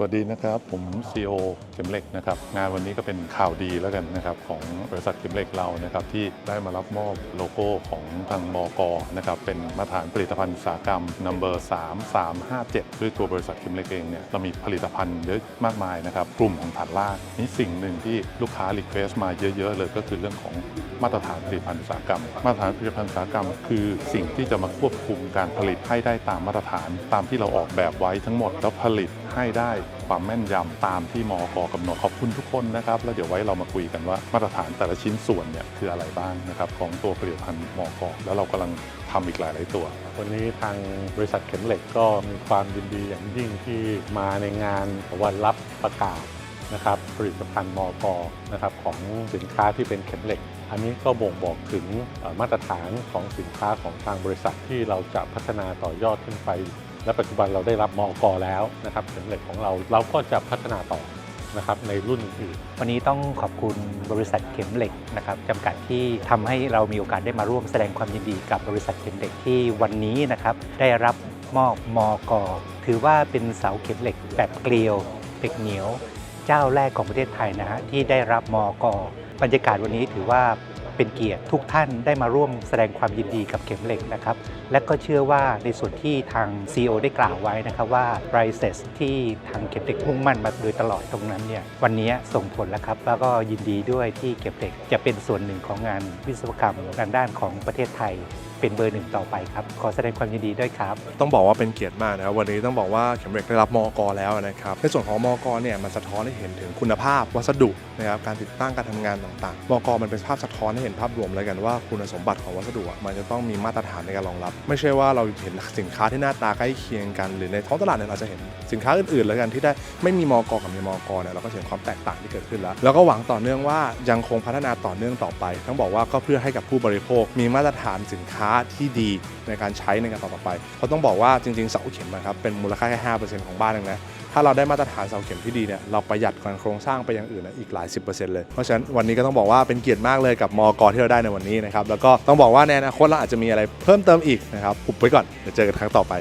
สวัสดีนะครับผม CEO เข็มเหล็กนะครับงานวันนี้ก็เป็นข่าวดีแล้วกันนะครับของบริษัทเข็มเหล็กเรานะครับที่ได้มารับมอบโลโก้ของทางมกนะครับเป็นมาตรฐานผลิตภัณฑ์อุตสาหกรรม number 3357 ด้วยตัวบริษัทเข็มเหล็กเองเนี่ยเรามีผลิตภัณฑ์เยอะมากมายนะครับกลุ่มของฐานลากนี่สิ่งหนึ่งที่ลูกค้ารีเควสมาเยอะ ๆ เลยก็คือเรื่องของมาตรฐานผลิตภัณฑ์อุตสาหกรรม มาตรฐานผลิตภัณฑ์อุตสาหกรรม คือสิ่งที่จะมาควบคุมการผลิตให้ได้ตามมาตรฐานตามที่เราออกแบบไว้ทั้งหมดแล้วผลิต ให้ได้ความแม่นยำตามที่มอกกำหนดขอบคุณทุกคนนะครับ แล้วเดี๋ยวไว้เรามาคุยกันว่ามาตรฐานแต่ละชิ้นส่วนเนี่ยคืออะไรบ้างนะครับของตัวผลิตภัณฑ์มอกแล้วเรากำลังทำอีกหลาย ๆ ตัว วันนี้ทางบริษัทเข็มเหล็กก็มีความยินดีอย่างยิ่งที่มาในงานวันรับประกาศนะครับผลิตภัณฑ์มอกนะครับของสินค้าที่เป็นเข็มเหล็ก อันนี้ก็บ่งบอกถึงมาตรฐานของสินค้าของทางบริษัทที่เราจะพัฒนาต่อยอดขึ้นไป และปัจจุบันเราได้รับมอกแล้วนะครับเข็มเหล็กของเราเราก็จะพัฒนาต่อนะครับในรุ่นอื่น วันนี้ต้องขอบคุณบริษัทเข็มเหล็กนะครับจำกัดที่ทำให้เรามีโอกาสได้มาร่วมแสดงความยินดีกับบริษัทเข็มเหล็กที่วันนี้นะครับได้รับมอบมอกถือว่าเป็นเสาเข็มเหล็กแบบเกลียวเหล็กเหนียว เจ้าแรกของประเทศไทยนะฮะที่ได้รับมอกบรรยากาศวันนี้ถือว่า เป็นเกียรติทุกท่านได้มาร่วมแสดงความยินดีกับเข็มเหล็กนะครับ และก็เชื่อว่าในส่วนที่ทาง CEO ได้กล่าวไว้นะครับว่า r i s e s ที่ทางเข็มเหล็กมุ่งมั่นมาโดยตลอดตรงนั้นเนี่ยวันนี้ส่งผลแล้วครับ แล้วก็ยินดีด้วยที่เข็มเหล็กจะเป็นส่วนหนึ่งของงานวิศวกรรมทางด้านของประเทศไทย เป็นเบอร์หนึ่งต่อไปครับ ขอแสดงความยินดีด้วยครับ ต้องบอกว่าเป็นเกียรติมากนะครับวันนี้ต้องบอกว่าเข็มเหล็กได้รับมอกแล้วนะครับในส่วนของมอกเนี่ยมันสะท้อนให้เห็นถึงคุณภาพวัสดุนะครับการติดตั้งการทำงานต่างๆมอกมันเป็นภาพสะท้อนให้เห็นภาพรวมเลยกันว่าคุณสมบัติของวัสดุมันจะต้องมีมาตรฐานในการรองรับ ไม่ใช่ว่าเราเห็นสินค้าที่หน้าตาใกล้เคียงกัน หรือในท้องตลาดเนี่ยเราจะเห็นสินค้าอื่นๆแล้วกันที่ได้ไม่มีมอกกับมีมอกเนี่ยเราก็เห็นความแตกต่างที่เกิดขึ้นแล้ว แล้วก็หวังต่อเนื่องว่ายังคงพัฒนาต่อเนื่องต่อไป ต้องบอกว่าก็เพื่อให้กับผู้บริโภคมีมาตรฐานสินค้าที่ดีในการใช้ในการต่อไป เพราะต้องบอกว่าจริงๆเสาเข็มนะครับเป็นมูลค่าแค่ห้าเของบ้านเองนะถ้าเราได้มาตรฐานเสาเข็มที่ดีเนี่ยเราประหยัดการโครงสร้างไปอย่างอื่นนะอีกหลายสิบเปอร์เซ็นต์เลย เพราะฉะนั้นวันนี้ก็ต้องบอกว่าเป็นเกียรติมากเลยกับมอกที่เราได้ในวันนี้นะครับแล้วก็ต้องบอกว่าในอนาคตเราอาจจะมีอะไรเพิ่มเติมอีกนะครับอุบไว้ก่อนเดี๋ยวเจอกันครั้งต่อไป